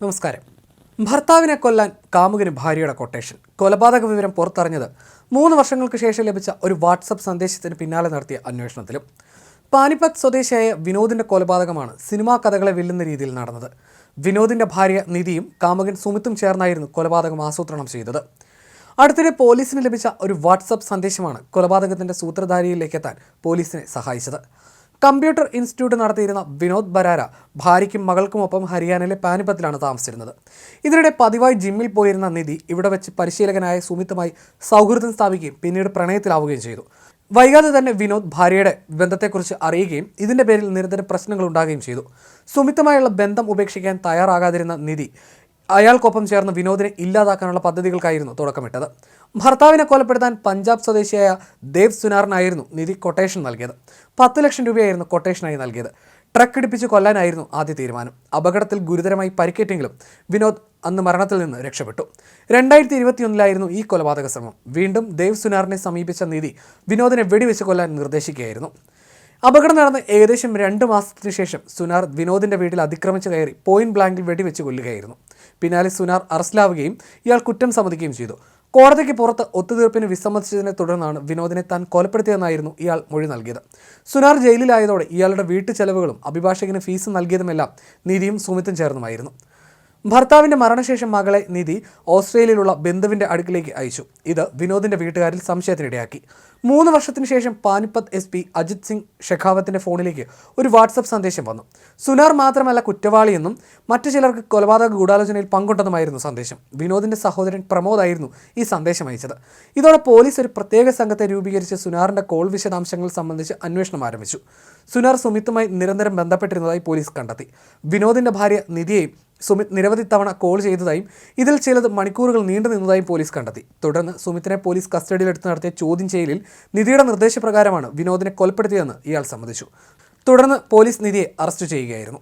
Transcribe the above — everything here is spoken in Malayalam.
നമസ്കാരം. ഭർത്താവിനെ കൊല്ലാൻ കാമുകന് ഭാര്യയുടെ കൊട്ടേഷൻ കൊലപാതക വിവരം പുറത്തറിഞ്ഞത് മൂന്ന് വർഷങ്ങൾക്ക് ശേഷം ലഭിച്ച ഒരു വാട്സപ്പ് സന്ദേശത്തിന് പിന്നാലെ നടത്തിയ അന്വേഷണത്തിലും. പാനിപ്പത്ത് സ്വദേശിയായ വിനോദിന്റെ കൊലപാതകമാണ് സിനിമാ കഥകളെ വെല്ലുന്ന രീതിയിൽ നടന്നത്. വിനോദിന്റെ ഭാര്യ നിധിയും കാമുകൻ സുമിത്തും ചേർന്നായിരുന്നു കൊലപാതകം ആസൂത്രണം ചെയ്തത്. അടുത്തിടെ പോലീസിന് ലഭിച്ച ഒരു വാട്സപ്പ് സന്ദേശമാണ് കൊലപാതകത്തിന്റെ സൂത്രധാരിയിലേക്ക് എത്താൻ പോലീസിനെ സഹായിച്ചത്. കമ്പ്യൂട്ടർ ഇൻസ്റ്റിറ്റ്യൂട്ട് നടത്തിയിരുന്ന വിനോദ് ബരാര ഭാര്യയ്ക്കും മകൾക്കുമൊപ്പം ഹരിയാനയിലെ പാനിപ്പത്തിലാണ് താമസിച്ചിരുന്നത്. ഇതിനിടെ പതിവായി ജിമ്മിൽ പോയിരുന്ന നിധി ഇവിടെ വെച്ച് പരിശീലകനായ സുമിത്തുമായി സൗഹൃദം സ്ഥാപിക്കുകയും പിന്നീട് പ്രണയത്തിലാവുകയും ചെയ്തു. വൈകാതെ തന്നെ വിനോദ് ഭാര്യയുടെ ബന്ധത്തെക്കുറിച്ച് അറിയുകയും ഇതിന്റെ പേരിൽ നിരന്തരം പ്രശ്നങ്ങൾ ഉണ്ടാകുകയും ചെയ്തു. സുമിത്തമായുള്ള ബന്ധം ഉപേക്ഷിക്കാൻ തയ്യാറാകാതിരുന്ന നിധി അയാൾക്കൊപ്പം ചേർന്ന് വിനോദിനെ ഇല്ലാതാക്കാനുള്ള പദ്ധതികൾക്കായിരുന്നു തുടക്കമിട്ടത്. ഭർത്താവിനെ കൊലപ്പെടുത്താൻ പഞ്ചാബ് സ്വദേശിയായ ദേവ് സുനാറിനായിരുന്നു നിധി കൊട്ടേഷൻ നൽകിയത്. പത്ത് ലക്ഷം രൂപയായിരുന്നു കൊട്ടേഷനായി നൽകിയത്. ട്രക്ക് ഇടിപ്പിച്ച് കൊല്ലാനായിരുന്നു ആദ്യ തീരുമാനം. അപകടത്തിൽ ഗുരുതരമായി പരിക്കേറ്റെങ്കിലും വിനോദ് അന്ന് മരണത്തിൽ നിന്ന് രക്ഷപ്പെട്ടു. രണ്ടായിരത്തി ഇരുപത്തിയൊന്നിലായിരുന്നു ഈ കൊലപാതക ശ്രമം. വീണ്ടും ദേവ് സുനാറിനെ സമീപിച്ച നിധി വിനോദിനെ വെടിവെച്ച് കൊല്ലാൻ നിർദ്ദേശിക്കുകയായിരുന്നു. അപകടം നടന്ന് ഏകദേശം രണ്ട് മാസത്തിനു ശേഷം സുനാർ വിനോദിന്റെ വീട്ടിൽ അതിക്രമിച്ച് കയറി പോയിന്റ് ബ്ലാങ്കിൽ വെടിവെച്ച് കൊല്ലുകയായിരുന്നു. പിന്നാലെ സുനാർ അറസ്റ്റിലാവുകയും ഇയാൾ കുറ്റം സമ്മതിക്കുകയും ചെയ്തു. കോടതിക്ക് പുറത്ത് ഒത്തുതീർപ്പിന് വിസമ്മതിച്ചതിനെ തുടർന്നാണ് വിനോദിനെ താൻ കൊലപ്പെടുത്തിയതെന്നായിരുന്നു ഇയാൾ മൊഴി നൽകിയത്. സുനാർ ജയിലിലായതോടെ ഇയാളുടെ വീട്ടു ചെലവുകളും അഭിഭാഷകന് ഫീസ് നൽകിയതുമെല്ലാം നിധിയും സുമിത്തും ചേർന്നുമായിരുന്നു. ഭർത്താവിന്റെ മരണശേഷം മകളെ നിധി ഓസ്ട്രേലിയയിലുള്ള ബന്ധുവിന്റെ അടുക്കിലേക്ക് അയച്ചു. ഇത് വിനോദിന്റെ വീട്ടുകാരിൽ സംശയത്തിനിടയാക്കി. മൂന്ന് വർഷത്തിന് ശേഷം പാനിപ്പത്ത് എസ് പി അജിത് സിംഗ് ഷെഖാവത്തിന്റെ ഫോണിലേക്ക് ഒരു വാട്സപ്പ് സന്ദേശം വന്നു. സുനാർ മാത്രമല്ല കുറ്റവാളിയെന്നും മറ്റു ചിലർക്ക് കൊലപാതക ഗൂഢാലോചനയിൽ പങ്കുണ്ടെന്നുമായിരുന്നു സന്ദേശം. വിനോദിന്റെ സഹോദരൻ പ്രമോദ് ആയിരുന്നു ഈ സന്ദേശം അയച്ചത്. ഇതോടെ പോലീസ് ഒരു പ്രത്യേക സംഘത്തെ രൂപീകരിച്ച് സുനാറിന്റെ കോൾ വിശദാംശങ്ങൾ സംബന്ധിച്ച് അന്വേഷണം ആരംഭിച്ചു. സുനാർ സുമിത്തുമായി നിരന്തരം ബന്ധപ്പെട്ടിരുന്നതായി പോലീസ് കണ്ടെത്തി. വിനോദിന്റെ ഭാര്യ നിധിയെയും സുമിത് നിരവധി തവണ കോൾ ചെയ്തതായും ഇതിൽ ചിലത് മണിക്കൂറുകൾ നീണ്ടു നിന്നതായും പോലീസ് കണ്ടെത്തി. തുടർന്ന് സുമിത്തിനെ പോലീസ് കസ്റ്റഡിയിലെടുത്ത് നടത്തിയ ചോദ്യം ചെയ്യലിൽ നിധിയുടെ നിർദ്ദേശപ്രകാരമാണ് വിനോദിനെ കൊലപ്പെടുത്തിയതെന്ന് ഇയാൾ സമ്മതിച്ചു. തുടർന്ന് പോലീസ് നിധിയെ അറസ്റ്റ് ചെയ്യുകയായിരുന്നു.